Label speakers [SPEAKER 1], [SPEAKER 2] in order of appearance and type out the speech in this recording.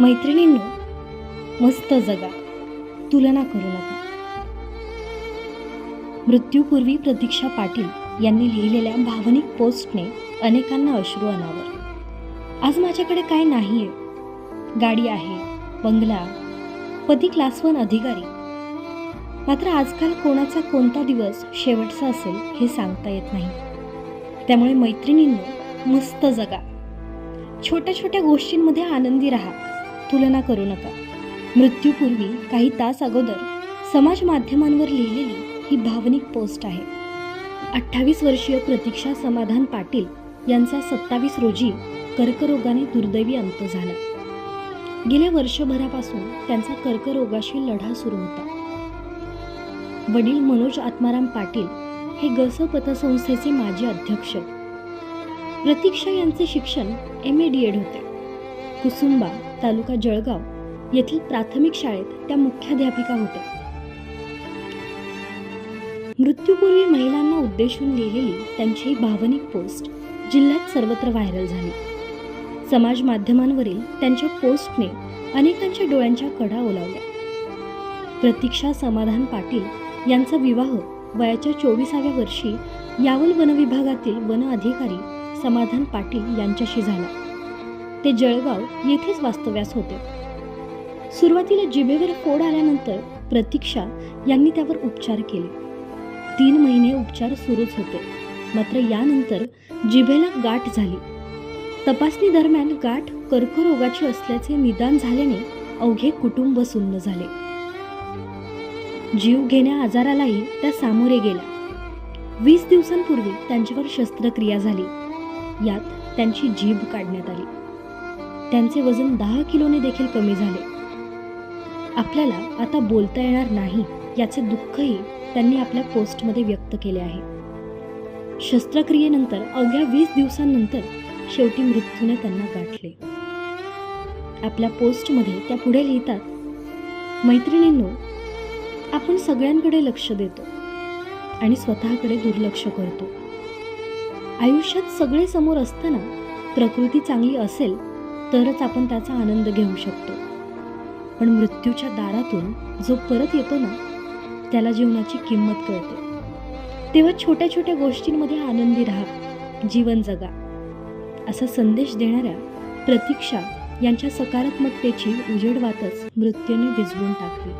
[SPEAKER 1] मैत्रिणींनो मस्त जगा. तुलना करू नका. मृत्यूपूर्वी प्रतीक्षा पाटील यांनी लिहिलेल्या भावनिक पोस्टने अनेकांना अश्रू अनावर. आज माझ्याकडे काय नाहीये? गाडी आहे बंगला पती क्लास वन अधिकारी. मात्र आजकाल कोणाचा कोणता दिवस शेवटचा असेल हे सांगता येत नाही. त्यामुळे मैत्रिणींनो मस्त जगा. छोट्या छोट्या गोष्टींमध्ये आनंदी राहा. तुलना करू नका. मृत्यूपूर्वी काही तास अगोदर समाज माध्यमांवर लिहिलेली ही भावनिक पोस्ट आहे. अठ्ठावीस वर्षीय प्रतीक्षा समाधान पाटील यांचा सत्तावीस रोजी कर्करोगाने दुर्दैवी अंत झाला. गेल्या वर्षभरापासून त्यांचा कर्करोगाशी लढा सुरू होता. वडील मनोज आत्माराम पाटील हे गस पतसंस्थेचे माजी अध्यक्ष. प्रतीक्षा यांचे शिक्षण एम ए डी एड होते. कुसुंबा तालुका जळगाव येथील प्राथमिक शाळेत त्या मुख्याध्यापिका होत्या. मृत्यूपूर्वी महिलांना उद्देशून लिहिलेली त्यांची भावनिक पोस्ट जिल्ह्यात सर्वत्र व्हायरल झाली. समाज माध्यमांवरील त्यांच्या पोस्टने अनेकांच्या डोळ्यांच्या कडा ओलावल्या. प्रतीक्षा समाधान पाटील यांचा विवाह वयाच्या चोवीसाव्या वर्षी यावल वनविभागातील वन अधिकारी समाधान पाटील यांच्याशी झाला. ते जळगाव येथेच वास्तव्यास होते. सुरुवातीला जिभेवर फोड आल्यानंतर प्रतीक्षा यांनी त्यावर उपचार केले. तीन महिने उपचार सुरूच होते. मात्र यानंतर जिभेला गाठ झाली. तपासणी दरम्यान गाठ कर्करोगाची असल्याचे निदान झाल्याने अवघे कुटुंब सुन्न झाले. जीव घेण्या आजारालाही त्या सामोरे गेल्या. वीस दिवसांपूर्वी त्यांच्यावर शस्त्रक्रिया झाली. यात त्यांची जीभ काढण्यात आली. त्यांचे वजन दहा किलोने देखील कमी झाले. आपल्याला आता बोलता येणार नाही याचे दुःखही त्यांनी आपल्या पोस्टमध्ये व्यक्त केले आहे. शस्त्रक्रियेनंतर अवघ्या वीस दिवसांनंतर शेवटी मृत्यूने त्यांना गाठले. आपल्या पोस्टमध्ये त्या पुढे लिहितात मैत्रिणींनो आपण सगळ्यांकडे लक्ष देतो आणि स्वतःकडे दुर्लक्ष करतो. आयुष्यात सगळे समोर असताना प्रकृती चांगली असेल तरच आपण त्याचा आनंद घेऊ शकतो. पण मृत्यूच्या दारातून जो परत येतो ना त्याला जीवनाची किंमत कळते. तेव्हा छोट्या छोट्या गोष्टींमध्ये आनंदी राहा जीवन जगा. असा संदेश देणाऱ्या प्रतीक्षा यांच्या सकारात्मकतेची उजेडवातच मृत्यूने विझवून टाकली.